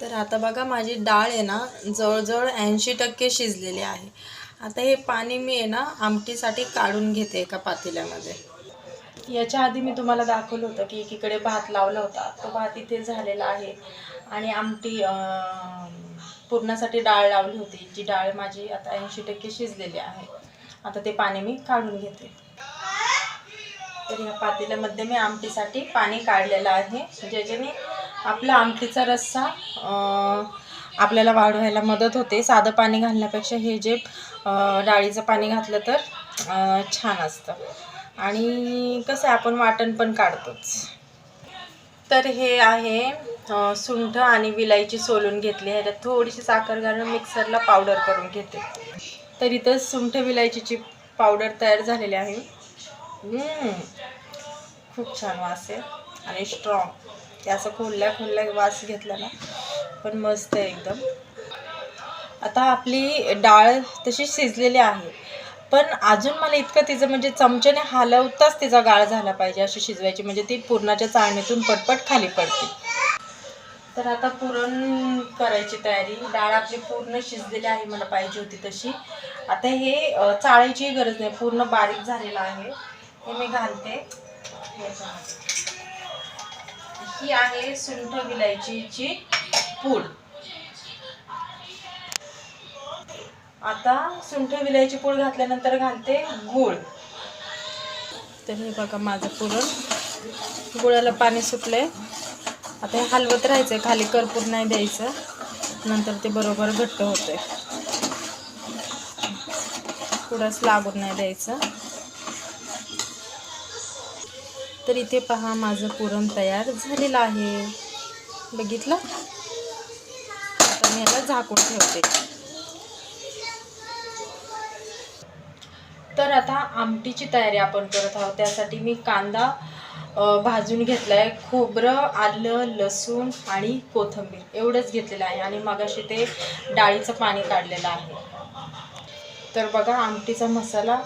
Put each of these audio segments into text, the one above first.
तर आता बघा माझी डाळ आहे ना जवळजवळ ऐंशी टक्के शिजलेली आहे. आता हे पाणी मी आहे ना आमटीसाठी काढून घेते एका पातेल्यामध्ये. याच्या आधी मी तुम्हाला दाखवलं होतं की एकीकडे भात लावला होता. तो भात इथे झालेला आहे आणि आमटी पुरणासाठी डाळ लावली होती जी डाळ माझी आता ऐंशी टक्के शिजलेली आहे. आता ते पाणी मी काढून घेते. तर ह्या पातेल्यामध्ये मी आमटीसाठी पाणी काढलेलं आहे. ज्याच्याने आपला आमटीचा रस्सा आपल्याला वाढवायला मदत होते. साधं पाणी घालण्यापेक्षा हे जे डाळीचं पाणी घातलं तर छान असतं. आणि कसं आहे आपण वाटण पण काढतोच. तर हे आहे सुंठ आणि विलायची सोलून घेतली ह्याच्यात थोडीशी साखर घालून मिक्सरला पावडर करून घेते. तर इथं सुंठ विलायचीची पावडर तयार झालेली आहे. खूप छान वास आहे आणि स्ट्रॉंग ते असं खोलल्या खोलल्या वास घेतला ना. पण मस्त आहे एकदम. आता आपली डाळ तशी शिजलेली आहे. पण अजून मला इतकं तिचं म्हणजे चमच्याने हलवताच तिचा गाळ झाला पाहिजे अशी शिजवायची. म्हणजे ती पुरणाच्या चाळणीतून पटपट खाली पडते. तर आता पुरण करायची तयारी. डाळ आपली पूर्ण शिजलेली आहे मला पाहिजे होती तशी. आता हे अ, चाळायची गरज नाही. पूर्ण बारीक झालेलं आहे. हे मी घालते. ही आहे सुंठ विलायचीची पूड. आता सुंठ विलायची पूड घातल्यानंतर घालते गूळ. तर हे बघा माझं पुरण गुळाला पाणी सुटलंय. आता हे हलवत राहायचं आहे खाली करपूर नाही द्यायचं. नंतर ते बरोबर घट्ट होते पुढंच लागून नाही द्यायचं. तर इथे पहा माझं पुरण तयार झालेलं आहे. बघितलं? आता मी याला झाकून ठेवते. तर आता आमटीची तयारी आपण करत आहोत. त्यासाठी मी कांदा भाजून भाजून घेतलाय खोबरं आलं लसूण आणि कोथिंबीर. एवढंच घेतलेलं आहे आणि मगाशी ते डाळीचं पाणी काढलेलं आहे. तर बघा आमटीचा मसाला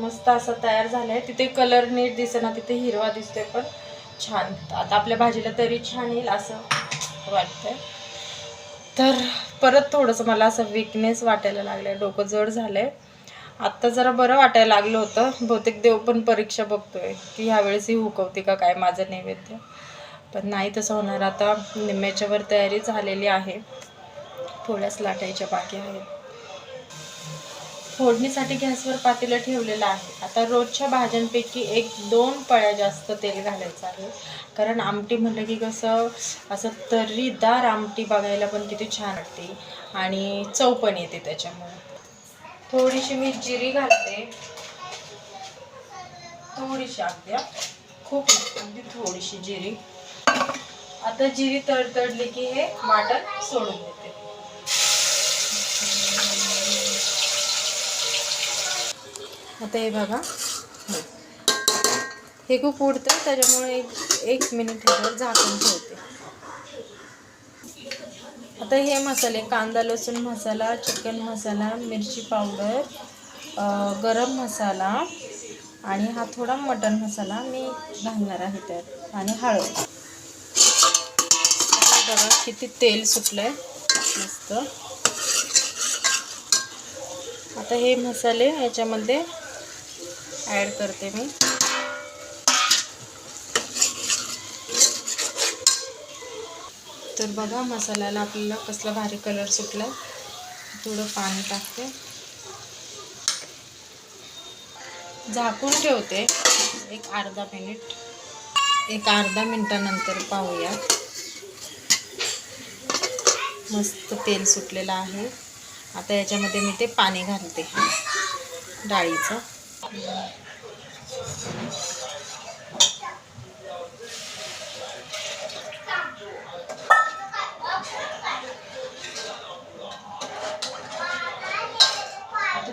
मस्त असा तयार झाला आहे तिथे कलर नीट दिसेना तिथे हिरवा दिसतोय पण छान. आता आपल्या भाजीला तरी छान येईल असं वाटतंय. तर परत थोडंसं मला असं विकनेस वाटायला लागलं डोकं जड झालंय. आत्ता जरा बरं वाटायला लागलं होतं. बहुतेक देव पण परीक्षा बघतोय की ह्यावेळेस ही हुकवते का काय माझं नैवेद्य. पण नाही तसं होणार. आता निम्म्याच्यावर तयारी झालेली आहे. थोड्याच लाटायच्या बाकी आहेत. फोडणीसाठी गॅसवर पातेलं ठेवलेलं आहे. आता रोजच्या भाज्यांपैकी एक दोन पळ्या जास्त तेल घालायचं आहे. कारण आमटी म्हटलं की कसं असं तर्रीदार आमटी बघायला पण किती छान वाटते. आणि चव पण येते त्याच्यामुळे. थोडीशी मी जिरी घालते. थोडीशी अगदी खूप अगदी थोडीशी जिरी. आता जिरी तडतडली की हे वाटण सोडून देते. आता हे बघा. हे खूप उडतं त्याच्यामुळे एक एक मिनिट ह्याच्यावर झाकून ठेवते. आता हे मसाले कांदा लसूण मसाला चिकन मसाला मिरची पावडर गरम मसाला आणि हा थोडा मटन मसाला मी घालणार आहे त्यात आणि हळद. बघा किती तेल सुटलंय. मस्त. आता हे मसाले याच्यामध्ये ॲड करते मी. तर बघा मसाल्याला आपल्याला कसला भारी कलर सुटला थोडं पाणी टाकते. झाकून ठेवते. एक अर्धा मिनिट एक अर्धा मिनटानंतर पाहूया मस्त तेल सुटलेलं आहे. आता याच्यामध्ये मी ते पाणी घालते. डाळीचं.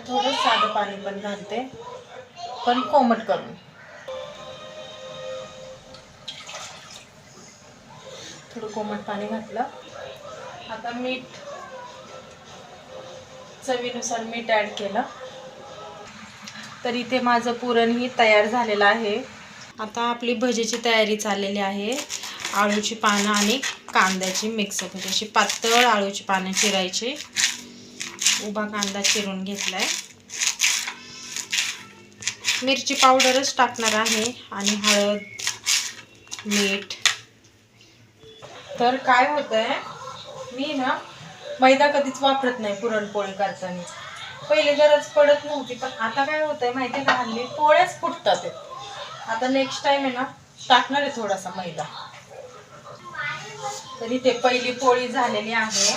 थोडं साधं पाणी पण घालते. पण कोमट करून. थोडं कोमट पाणी घातलं. आता मीठ चवीनुसार मीठ ॲड केलं. तर इथे माझं पुरणही तयार झालेलं आहे. आता आपली भजीची तयारी चाललेली आहे. आळूची पानं आणि कांद्याची मिक्स म्हणजे अशी पातळ आळूची पानं चिरायची. उभा कांदा चिरून घेतलाय. मिरची पावडरच टाकणार आहे आणि हळद मीठ. तर काय होतंय? मी ना मैदा कधीच वापरत नाही पुरणपोळी करताना. पहिले गरज पडत नव्हती पण आता काय होतंय माहिती आहे का हल्ली पोळ्याच फुटतात. आता नेक्स्ट टाइम आहे ना टाकणार आहे थोडासा मैदा. तरी ते पहिली पोळी झालेली आहे.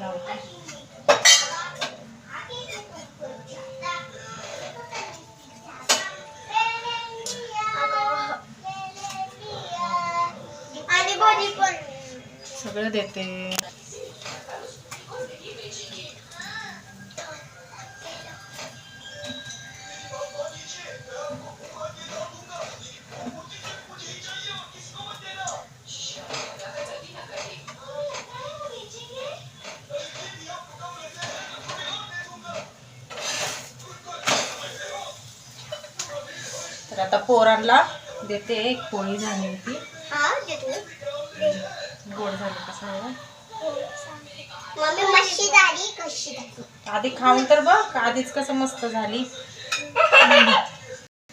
लावते. सगळं देते. तर आता पोरांना देते एक पोळी झाली होती. गोड झाली कशी झाली? आधी खाऊन तर बघ आधीच कसं मस्त झाली.